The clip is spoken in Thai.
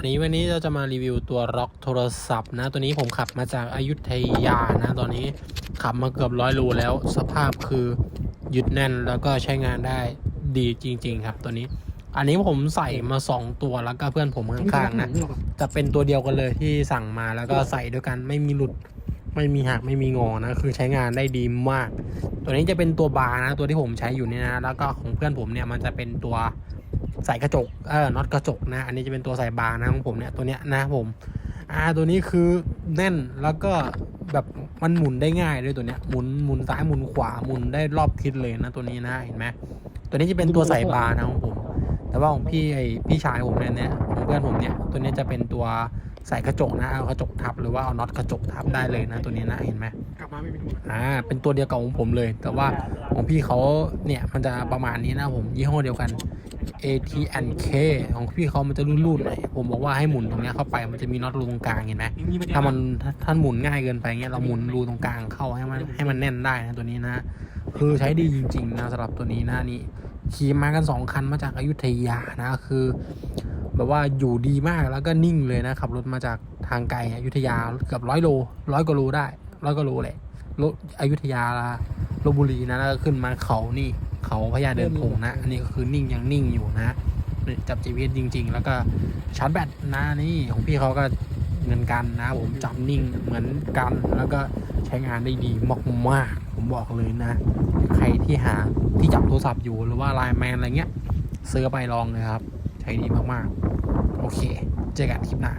อันนี้วันนี้เราจะมารีวิวตัวล็อกโทรศัพท์นะ ตัวนี้ผมขับมาจากอายุทยานะ ตอนนี้ขับมาเกือบร้อยโลแล้ว สภาพคือยึดแน่นแล้วก็ใช้งานได้ดีจริง ๆ ครับตัวนี้ อันนี้ผมใส่มาสองตัวแล้วก็เพื่อนผมข้างๆนะจะเป็นตัวเดียวกันเลยที่สั่งมาแล้วก็ใส่ด้วยกันไม่มีหลุดไม่มีหักไม่มีงอนะคือใช้งานได้ดีมาก ตัวนี้จะเป็นตัวบาร์นะ ตัวที่ผมใช้อยู่เนี่ยนะ แล้วก็ของเพื่อนผมเนี่ยมันจะเป็นตัว ใส่กระจกเออน็อตกระจกนะ อันนี้จะเป็นตัวใส่บาร์นะของผมเนี่ยตัวเนี้ยนะผมอ่าตัวนี้คือแน่นแล้วก็แบบมันหมุนได้ง่ายด้วยตัวเนี้ยหมุนหมุนซ้ายหมุนขวาหมุนได้รอบทิศเลยนะตัวนี้นะเห็นไหมตัวนี้จะเป็นตัวใส่บาร์นะของผม แต่ว่าของพี่ไอพี่ชายผมเนี่ยเนี่ยของเพื่อนผมเนี่ยตัวนี้จะเป็นตัวใส่กระจกนะเอากระจกทับหรือว่าเอาน็อตกระจกทับได้เลยนะตัวนี้นะเห็นไหมกลับมาไม่เป็นหัวอ่าเป็นตัวเดียวกับของผมเลย แต่ว่าของพี่เขาเนี่ยมันจะประมาณนี้นะผมยี่ห้อเดียวกัน AT&K ของพี่เขามันจะรูดๆหน่อยผมบอกว่าให้หมุนตรงนี้เข้าไปมันจะมีน็อตรูตรงกลางเห็นไหมถ้ามันถ้าถ้าหมุนง่ายเกินไปเงี้ยเราหมุนรูตรงกลางเข้าให้มันให้มันแน่นได้นะตัวนี้นะ คือใช้ดีจริงๆนะสำหรับตัวนี้นะนี่ขี่มากันสองคันมาจากอายุทยานะคือ แบบว่าอยู่ดีมากแล้วก็นิ่งเลยนะขับรถมาจากทางไกลอยุธยาเกือบร้อยโลร้อยกว่าโลได้ร้อยกว่าโลเลยรถอยุธยาลบบุรีนะแล้วก็ขึ้นมาเขานี่ เขาพญาเดินพงนะ อันนี้ก็คือนิ่งยังนิ่งอยู่นะนี่จับ GPS จริง ๆ แล้วก็ชาร์จแบตนะนี่ของพี่เขาก็เหมือนกันนะ ผมจับนิ่งเหมือนกันแล้วก็ใช้งานได้ดีมากๆผมบอกเลยนะ ใครที่หาที่จับโทรศัพท์อยู่หรือว่าไลน์แมนอะไรเงี้ยซื้อไปลองเลยครับ ใช้ดีมากๆ โอเค เจอกันคลิปหน้า